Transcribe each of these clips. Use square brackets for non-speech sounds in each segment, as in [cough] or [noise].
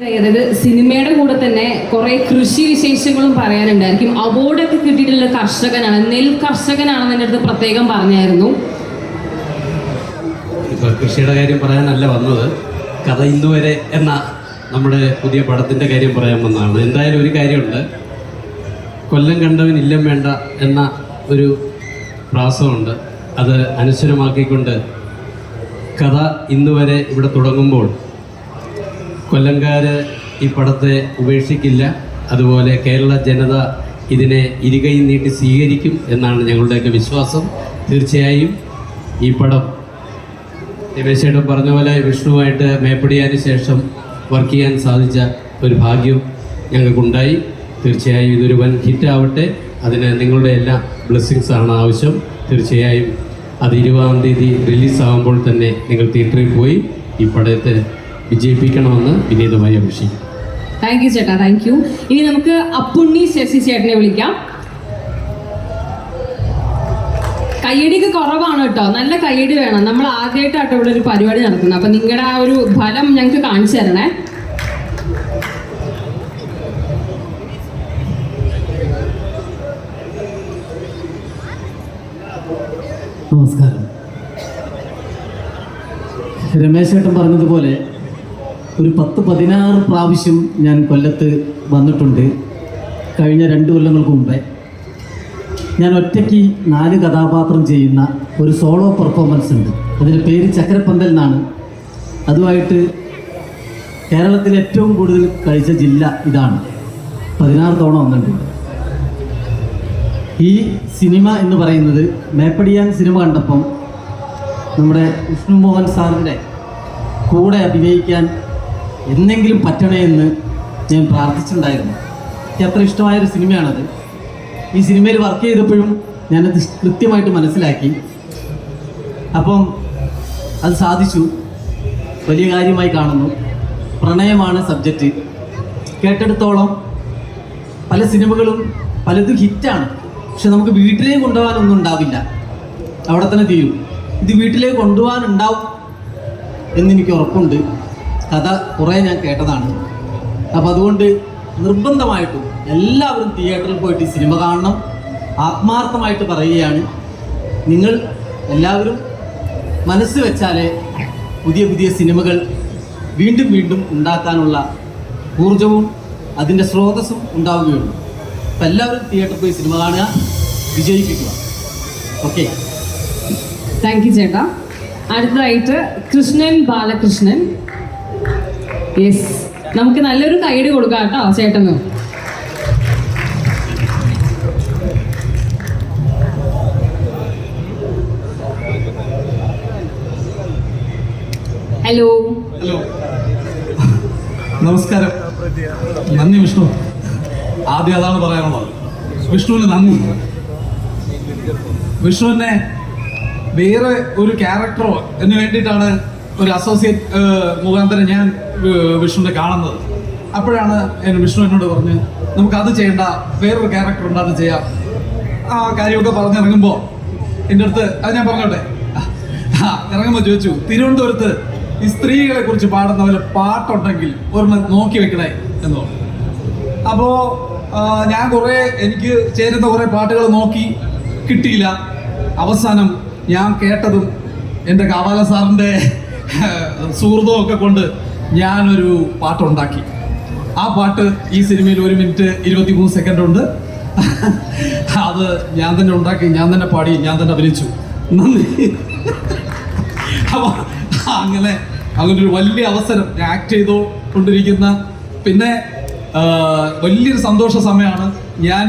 അതായത് സിനിമയുടെ കൂടെ തന്നെ കുറെ കൃഷി വിശേഷങ്ങളും പറയാനുണ്ടായിരിക്കും അവാർഡൊക്കെ കിട്ടിയിട്ടുള്ള കർഷകനാണ്. നെൽ കർഷകനാണെന്ന് എന്റെ അടുത്ത് പ്രത്യേകം പറഞ്ഞായിരുന്നു. കൃഷിയുടെ കാര്യം പറയാനല്ല വന്നത്. കഥ ഇന്നുവരെ എന്ന നമ്മുടെ പുതിയ പടത്തിന്റെ കാര്യം പറയാൻ വന്നതാണ്. എന്തായാലും ഒരു കാര്യമുണ്ട്. കൊല്ലം കണ്ടവൻ ഇല്ലം വേണ്ട എന്ന ഒരു പ്രാസമുണ്ട്. അത് അനുസരമാക്കിക്കൊണ്ട് കഥ ഇന്നുവരെ ഇവിടെ തുടങ്ങുമ്പോൾ കൊല്ലംകാര് ഈ പടത്തെ ഉപേക്ഷിക്കില്ല. അതുപോലെ കേരള ജനത ഇതിനെ ഇരുകൈ നീട്ടി സ്വീകരിക്കും എന്നാണ് ഞങ്ങളുടെയൊക്കെ വിശ്വാസം. തീർച്ചയായും ഈ പടം രമേശേട്ടൻ പറഞ്ഞ പോലെ വിഷ്ണുവായിട്ട് മേപ്പടിയാന് ശേഷം വർക്ക് ചെയ്യാൻ സാധിച്ച ഒരു ഭാഗ്യം ഞങ്ങൾക്കുണ്ടായി. തീർച്ചയായും ഇതൊരു വൻ ഹിറ്റ് ആവട്ടെ. അതിന് നിങ്ങളുടെ എല്ലാ ബ്ലെസ്സിങ്സ് ആണ് ആവശ്യം. തീർച്ചയായും അത് ഇരുപതാം തീയതി റിലീസാകുമ്പോൾ തന്നെ നിങ്ങൾ തിയേറ്ററിൽ പോയി ഈ പടത്തെ വിജയിപ്പിക്കണമെന്ന് വിനീതമായി അപേക്ഷിക്കും താങ്ക് യു ചേട്ടാ. താങ്ക് യു ഇനി നമുക്ക് അപ്പുണ്ണി ശശി ചേട്ടനെ വിളിക്കാം. കയ്യടിക്ക് കുറവാണ് കേട്ടോ. നല്ല കയ്യടി വേണം. നമ്മൾ ആദ്യമായിട്ടാട്ടോ ഇവിടെ ഒരു പരിപാടി നടത്തുന്നത്. അപ്പൊ നിങ്ങളുടെ ആ ഒരു ഫലം ഞങ്ങൾക്ക് കാണിച്ചു തരണേ. നമസ്കാരം. രമേശ് ചേട്ടൻ പറഞ്ഞതുപോലെ ഒരു പത്ത് പതിനാറ് പ്രാവശ്യം ഞാൻ കൊല്ലത്ത് വന്നിട്ടുണ്ട്. കഴിഞ്ഞ രണ്ട് കൊല്ലങ്ങൾക്ക് മുമ്പേ. ഞാൻ ഒറ്റയ്ക്ക് നാല് കഥാപാത്രം ചെയ്യുന്ന ഒരു സോളോ പെർഫോമൻസ് ഉണ്ട്. അതിന്റെ പേര് ചക്രപ്പന്തൽ എന്നാണ്. അതുമായിട്ട് കേരളത്തിൽ ഏറ്റവും കൂടുതൽ കഴിച്ച ജില്ല ഇതാണ്. പതിനാറ് തവണ വന്നിട്ടുണ്ട്. ഈ സിനിമ എന്ന് പറയുന്നത് മേപ്പടിയാൻ സിനിമ കണ്ടപ്പം നമ്മുടെ വിഷ്ണു മോഹൻ സാറിന്റെ കൂടെ അഭിനയിക്കാൻ എന്തെങ്കിലും പറ്റണേ എന്ന് ഞാൻ പ്രാർത്ഥിച്ചിട്ടുണ്ടായിരുന്നു. അത്ര ഇഷ്ടമായൊരു സിനിമയാണത്. ഈ സിനിമയിൽ വർക്ക് ചെയ്തപ്പോഴും ഞാനത് കൃത്യമായിട്ട് മനസ്സിലാക്കി. അപ്പം അത് സാധിച്ചു. വലിയ കാര്യമായി കാണുന്നു. പ്രണയമാണ് സബ്ജക്റ്റ് കേട്ടെടുത്തോളം പല സിനിമകളും പലതും ഹിറ്റാണ്. പക്ഷെ നമുക്ക് വീട്ടിലേക്ക് കൊണ്ടുപോകാനൊന്നും ഉണ്ടാവില്ല. അവിടെ തന്നെ തീരും. ഇത് വീട്ടിലേക്ക് കൊണ്ടുപോകാനുണ്ടാവും എന്നെനിക്ക് ഉറപ്പുണ്ട്. കഥ കുറേ ഞാൻ കേട്ടതാണ്. അപ്പം അതുകൊണ്ട് നിർബന്ധമായിട്ടും എല്ലാവരും തിയേറ്ററിൽ പോയിട്ട് ഈ സിനിമ കാണണം. ആത്മാർത്ഥമായിട്ട് പറയുകയാണ്. നിങ്ങൾ എല്ലാവരും മനസ്സ് വെച്ചാലേ പുതിയ പുതിയ സിനിമകൾ വീണ്ടും വീണ്ടും ഉണ്ടാക്കാനുള്ള ഊർജവും അതിന്റെ സ്രോതസ്സും ഉണ്ടാവുകയുള്ളൂ. അപ്പം എല്ലാവരും തിയേറ്ററിൽ പോയി സിനിമ കാണുക വിജയിപ്പിക്കുക. ഓക്കെ? താങ്ക് യു ചേട്ടാ. അടുത്തതായിട്ട് കൃഷ്ണൻ ബാലകൃഷ്ണൻ. യെസ് നമുക്ക് നല്ലൊരു കൈഡ് കൊടുക്കാം കേട്ടോ ചേട്ടന്. ഹലോ ഹലോ നമസ്കാരം. നന്ദി വിഷ്ണു. ആദ്യം അതാണ് പറയാനുള്ളത്. വിഷ്ണുവിന് നന്ദി. വിഷ്ണുവിനെ വേറെ ഒരു ക്യാരക്ടറോ എന്ന് വേണ്ടിയിട്ടാണ് ഒരു അസോസിയേറ്റ് മുഖാന്തരം ഞാൻ വിഷ്ണുവിനെ കാണുന്നത്. അപ്പോഴാണ് വിഷ്ണു എന്നോട് പറഞ്ഞ് നമുക്ക് അത് ചെയ്യേണ്ട വേറൊരു ക്യാരക്ടർ ഉണ്ട് അത് ചെയ്യാം. ആ കാര്യമൊക്കെ പറഞ്ഞിറങ്ങുമ്പോൾ എന്റെ അടുത്ത് അത് ഞാൻ പറഞ്ഞോട്ടെ? ഇറങ്ങുമ്പോൾ ചോദിച്ചു തിരുവനന്തപുരത്ത് ഈ സ്ത്രീകളെ കുറിച്ച് പാടുന്ന പോലെ പാട്ടുണ്ടെങ്കിൽ ഒരെണ്ണം നോക്കി വെക്കണേ എന്ന് പറഞ്ഞു. അപ്പോൾ ഞാൻ കുറേ എനിക്ക് ചേരുന്ന കുറേ പാട്ടുകൾ നോക്കി കിട്ടിയില്ല. അവസാനം ഞാൻ കേട്ടതും എന്റെ കാവാല സാറിന്റെ [laughs] സുഹൃതവും ഒക്കെ കൊണ്ട് ഞാനൊരു പാട്ടുണ്ടാക്കി. ആ പാട്ട് ഈ സിനിമയിൽ ഒരു മിനിറ്റ് ഇരുപത്തി മൂന്ന് സെക്കൻഡ് ഉണ്ട്. [laughs] അത് ഞാൻ തന്നെ ഉണ്ടാക്കി ഞാൻ തന്നെ പാടി ഞാൻ തന്നെ അഭിനയിച്ചു. നന്ദി. [laughs] അപ്പൊ അങ്ങനെ അങ്ങനെ ഒരു വലിയ അവസരം ഞാൻ ആക്ട് ചെയ്തോ കൊണ്ടിരിക്കുന്ന പിന്നെ വലിയൊരു സന്തോഷ സമയമാണ്. ഞാൻ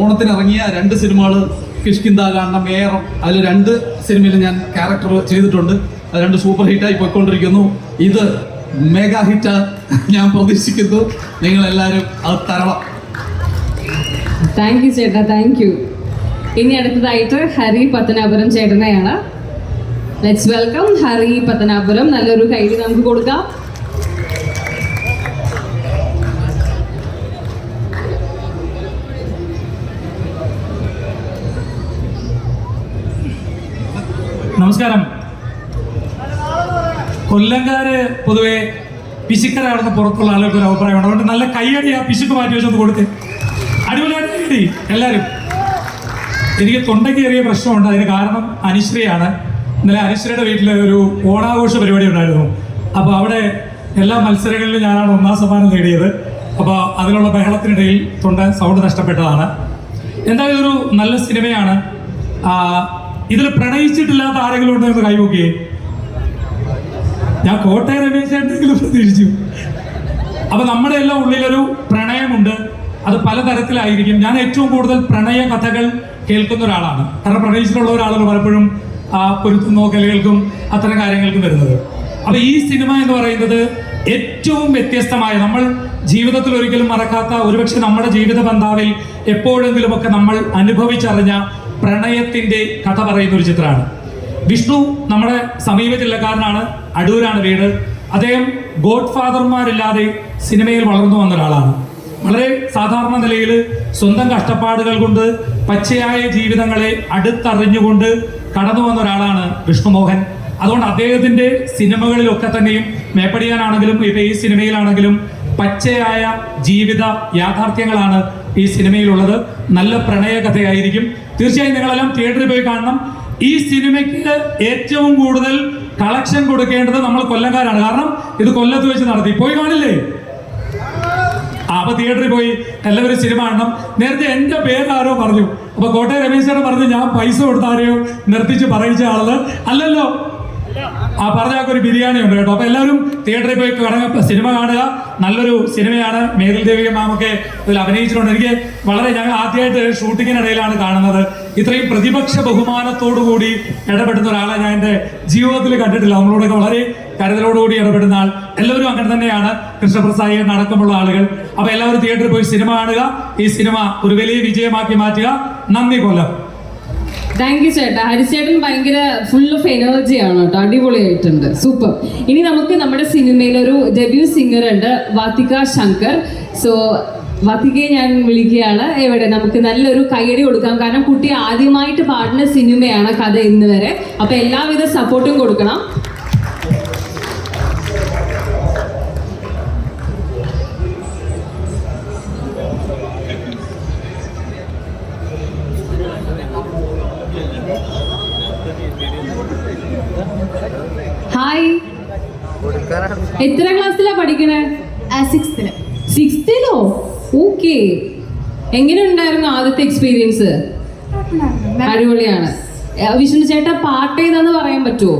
ഓണത്തിന് ഇറങ്ങിയ രണ്ട് സിനിമകൾ കിഷ്കിന്ത കാണണം ഏറം അതിൽ രണ്ട് സിനിമയിൽ ഞാൻ ക്യാരക്ടർ ചെയ്തിട്ടുണ്ട്. അത് രണ്ട് സൂപ്പർ ഹിറ്റായി പോയിക്കൊണ്ടിരിക്കുന്നു. ഇത് മെഗാ ഹിറ്റ് ഞാൻ പ്രതീക്ഷിക്കുന്നു. നിങ്ങൾ എല്ലാവരും അത് തരണം. താങ്ക് യു ചേട്ടാ. താങ്ക് യു ഇനി അടുത്തതായിട്ട് Hari Pathanapuram ചേട്ടനെയാണ്. Let's welcome Hari Pathanapuram. നല്ലൊരു കൈഡി നമുക്ക് കൊടുക്കാം. നമസ്കാരം. കൊല്ലംകാര് പൊതുവെ പിശുക്കരാണെന്ന് പുറത്തുള്ള ആളുകൾക്ക് ഒരു അഭിപ്രായമാണ് അതുകൊണ്ട് നല്ല കൈയടി ആ പിശുക്ക് മാറ്റി വെച്ചൊന്ന് കൊടുത്ത് അടിപൊളിയായിട്ട് എല്ലാവരും. എനിക്ക് തൊണ്ടയ്ക്ക് ചെറിയ പ്രശ്നമുണ്ട്. അതിന് കാരണം അനുശ്രീയാണ്. ഇന്നലെ അനുശ്രീയുടെ വീട്ടിൽ ഒരു ഓണാഘോഷ പരിപാടി ഉണ്ടായിരുന്നു. അപ്പോൾ അവിടെ എല്ലാ മത്സരങ്ങളിലും ഞാനാണ് ഒന്നാം സമ്മാനം നേടിയത്. അപ്പോൾ അതിനുള്ള ബഹളത്തിനിടയിൽ തൊണ്ട സൗണ്ട് നഷ്ടപ്പെട്ടതാണ്. എന്തായാലും ഒരു നല്ല സിനിമയാണ്. ഇതിൽ പ്രണയിച്ചിട്ടില്ലാത്ത ആരെങ്കിലും ഉണ്ടെന്ന് കൈവക്കിയേ ഞാൻ കോട്ടയം രമേശേണ്ടെങ്കിലും പ്രതീക്ഷിച്ചു. അപ്പൊ നമ്മുടെ എല്ലാം ഉള്ളിലൊരു പ്രണയമുണ്ട്. അത് പലതരത്തിലായിരിക്കും. ഞാൻ ഏറ്റവും കൂടുതൽ പ്രണയ കഥകൾ കേൾക്കുന്ന ഒരാളാണ്. കാരണം പ്രണയിച്ചിട്ടുള്ള ഒരാളാണ് പലപ്പോഴും ആ പൊരുത്തം നോക്കലുകൾക്കും അത്തരം കാര്യങ്ങൾക്കും വരുന്നത്. അപ്പൊ ഈ സിനിമ എന്ന് പറയുന്നത് ഏറ്റവും വ്യത്യസ്തമായ നമ്മൾ ജീവിതത്തിൽ ഒരിക്കലും മറക്കാത്ത ഒരുപക്ഷെ നമ്മുടെ ജീവിത ബന്ധാവിൽ എപ്പോഴെങ്കിലുമൊക്കെ നമ്മൾ അനുഭവിച്ചറിഞ്ഞ പ്രണയത്തിന്റെ കഥ പറയുന്ന ഒരു ചിത്രമാണ്. വിഷ്ണു നമ്മുടെ സമീപ ജില്ലക്കാരനാണ്. അടൂരാണ് വീട്. അദ്ദേഹം ഗോഡ് ഫാദർമാരില്ലാതെ സിനിമയിൽ വളർന്നു വന്ന ഒരാളാണ്. വളരെ സാധാരണ നിലയിൽ സ്വന്തം കഷ്ടപ്പാടുകൾ കൊണ്ട് പച്ചയായ ജീവിതങ്ങളെ അടുത്തറിഞ്ഞുകൊണ്ട് കടന്നു വന്ന ഒരാളാണ് വിഷ്ണുമോഹൻ. അതുകൊണ്ട് അദ്ദേഹത്തിന്റെ സിനിമകളിലൊക്കെ തന്നെയും മേപ്പടിയാനാണെങ്കിലും ഇപ്പൊ ഈ സിനിമയിലാണെങ്കിലും പച്ചയായ ജീവിത യാഥാർത്ഥ്യങ്ങളാണ് ഈ സിനിമയിലുള്ളത്. നല്ല പ്രണയകഥയായിരിക്കും. തീർച്ചയായും നിങ്ങളെല്ലാം തിയേറ്ററിൽ പോയി കാണണം. ഈ സിനിമയ്ക്ക് ഏറ്റവും കൂടുതൽ കളക്ഷൻ കൊടുക്കേണ്ടത് നമ്മൾ കൊല്ലംകാരാണ്. കാരണം ഇത് കൊല്ലത്ത് വെച്ച് നടത്തി. പോയി കാണില്ലേ? അപ്പൊ തിയേറ്ററിൽ പോയി എല്ലാവരും സിനിമ കാണണം. നേരത്തെ എന്റെ പേരാരോ പറഞ്ഞു. അപ്പൊ കോട്ടയം രമേശേട്ടൻ പറഞ്ഞു ഞാൻ പൈസ കൊടുത്താരെയോ നിർത്തിച്ച് പറയിച്ച ആളത് അല്ലല്ലോ. ആ പറഞ്ഞ ഒരു ബിരിയാണി ഉണ്ട് കേട്ടോ. അപ്പൊ എല്ലാവരും തിയേറ്ററിൽ പോയി കടങ്ങ സിനിമ കാണുക. നല്ലൊരു സിനിമയാണ്. മേരിൽ ദേവിക മാമൊക്കെ ഇതിൽ അഭിനയിച്ചിട്ടുണ്ട്. എനിക്ക് വളരെ ഞങ്ങൾ ആദ്യമായിട്ട് ഷൂട്ടിങ്ങിനിടയിലാണ് കാണുന്നത്. ഇത്രയും പ്രതിപക്ഷ ബഹുമാനത്തോടു കൂടി ഇടപെടുന്ന ഒരാളെ ഞാൻ എന്റെ ജീവിതത്തിൽ കണ്ടിട്ടില്ല. നമ്മളോടൊക്കെ വളരെ കരുതലോടുകൂടി ഇടപെടുന്ന ആൾ. എല്ലാവരും അങ്ങനെ തന്നെയാണ്. കൃഷ്ണപ്രസായി അടക്കമുള്ള ആളുകൾ. അപ്പൊ എല്ലാവരും തിയേറ്ററിൽ പോയി സിനിമ കാണുക. ഈ സിനിമ ഒരു വലിയ വിജയമാക്കി മാറ്റുക. നന്ദി കൊല്ലം. താങ്ക് യു ചേട്ടാ. ഹരിച്ചേട്ടൻ ഭയങ്കര ഫുൾ ഓഫ് എനർജി ആണ് കേട്ടോ. അടിപൊളിയായിട്ടുണ്ട്. സൂപ്പർ ഇനി നമുക്ക് നമ്മുടെ സിനിമയിൽ ഒരു ഡെബ്യൂ സിംഗർ ഉണ്ട് വാത്തിക ശങ്കർ. സോ വാത്തികയെ ഞാൻ വിളിക്കുകയാണ്. എവിടെ? നമുക്ക് നല്ലൊരു കൈയടി കൊടുക്കാം. കാരണം കുട്ടി ആദ്യമായിട്ട് പാടുന്ന സിനിമയാണ് കഥ ഇന്ന് വരെ. അപ്പൊ എല്ലാവിധ സപ്പോർട്ടും കൊടുക്കണം. ഹായ് എത്ര ക്ലാസ്സിലാ പഠിക്കണേ? സിക്സ്ത്തിന് സിക്സ്ത്തിലോ ഓക്കെ എങ്ങനെ ഉണ്ടായിരുന്നു ആദ്യത്തെ എക്സ്പീരിയൻസ് അടിപൊളിയാണ്. വിഷ്ണു ചേട്ട പാട്ട് ഏതാന്ന് പറയാൻ പറ്റുമോ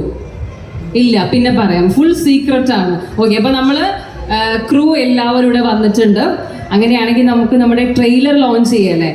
ഇല്ല പിന്നെ പറയാം. ഫുൾ സീക്രട്ട് ആണ്. ഓക്കെ അപ്പൊ നമ്മൾ ക്രൂ എല്ലാവരും ഇവിടെ വന്നിട്ടുണ്ട്. അങ്ങനെയാണെങ്കിൽ നമുക്ക് നമ്മുടെ ട്രെയിലർ ലോഞ്ച് ചെയ്യല്ലേ?